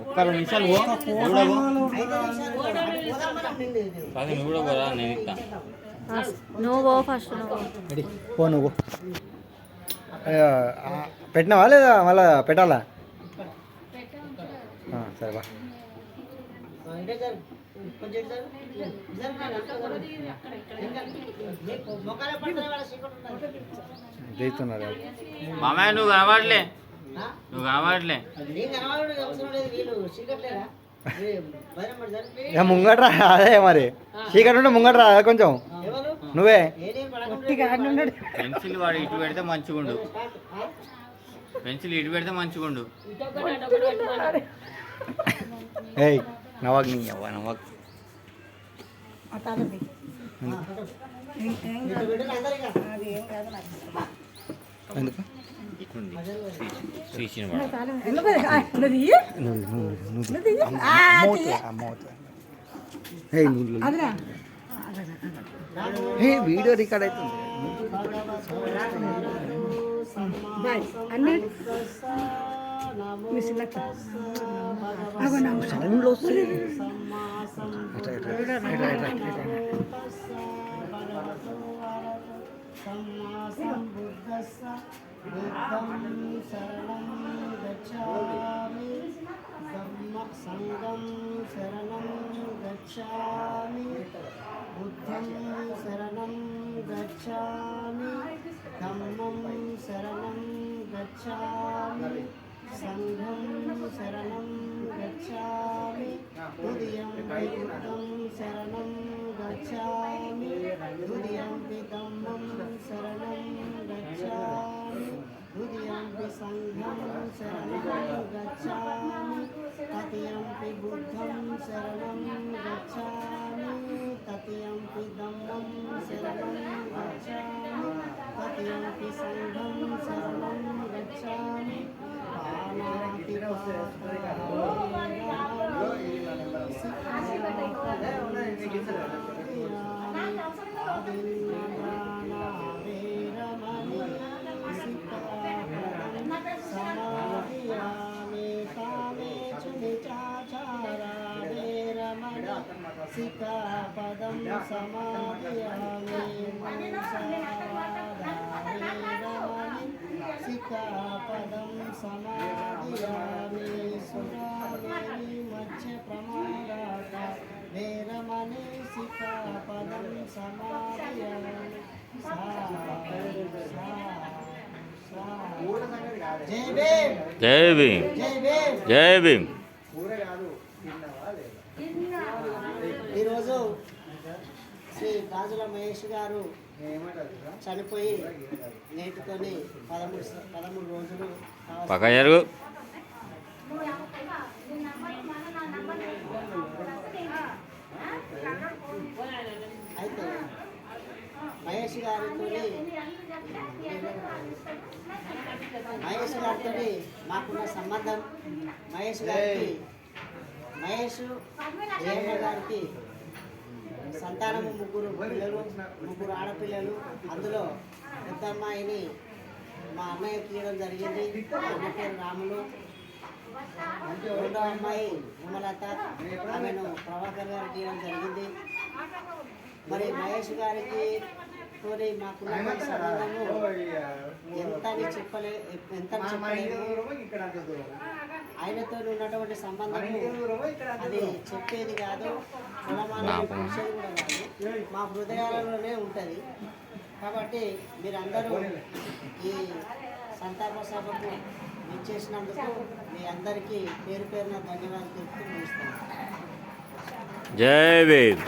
ఒక్క రెండు నిమిషాలు పో. నువ్వు కూడా పో. కాదు నువ్వు కూడా పోరా నేను ఇస్తా. నువ్వు పో ఫస్ట్ నువ్వు పో. నువ్వు. పెట్టినావా లేదా మళ్ళా పెట్టాలా? సరే బా. చేస్తున్నారు మామయ్య నువ్వు కనబడలే. నువ్వు ఇక ముంగట్రా అదే మరి. చీకటి ఉంటే ముంగట్రా అదే కొంచెం. నువ్వే. పెన్సిల్ వాడు ఇటు పెడితే మంచిగుండు పెన్సిల్ ఇటు పెడితే మంచిగుండు ఏయ్ నవాగ్ నీ అవ్వ నవాగ్ ఎందుకు? హే నువ్వు హే వీడియో రికార్డ్ అవుతుంది సౌండ్లు వస్తుంది ఇట్లా, ఇట్లా, ఇట్లా, ఇట్లా, ఇట్లా, ఇట్లా. సంగం శరణం గచ్చామి. బుద్ధం శరణం గచ్చామి. ధమ్మం శరణం గచ్చామి. సంఘం శరణం గచ్చామి. హృదయం బుద్ధం శరణం గచ్చామి. హృదయం పితమ్మం శరణం గచ్చామి హృదయం సంఘం శరణం గచ్చామి తతియంపి బుద్ధం శరణం గచ్చామి తతియంపి దమ్మం శరణం గచ్చామి తతియంపి సంఘం శరణం గచ్చామి పానాతి సికాపదం సమాధియామి సికాపదం సమాధియామి సికాపదం జై భీమ్. జై భీమ్. ఈరోజు శ్రీ రాజుల మహేష్ గారు చనిపోయి నేటితోని పదమూడు పదమూడు రోజులు పక్క మహేష్ గారితో మహేష్ గారితో మాకున్న సంబంధం. మహేష్ గారికి మహేష్ జయమ్మ గారికి సంతానము ముగ్గురు పిల్లలు ముగ్గురు ఆడపిల్లలు. అందులో పెద్ద అమ్మాయిని మా అన్నయ్యకి ఇవ్వడం జరిగింది. అన్న పేరు రాములు. రెండో అమ్మాయి ఉమలత ఆమెను ప్రభాకర్ గారికి ఇవ్వడం జరిగింది. మరి మహేష్ గారికి తోని మాకున్న సంబంధము ఎంత అని చెప్పలే ఎంత అని చెప్పలేము ఆయనతో ఉన్నటువంటి సంబంధము అది చెప్పేది కాదు. పిలిచేది కూడా కాదు. మా హృదయాలలోనే ఉంటుంది. కాబట్టి మీరందరూ ఈ సంతాప సభకు ఇచ్చేసినందుకు మీ అందరికీ పేరు పేరున ధన్యవాదాలు తెలుపుతూ ముగిస్తాను. జై భీమ్.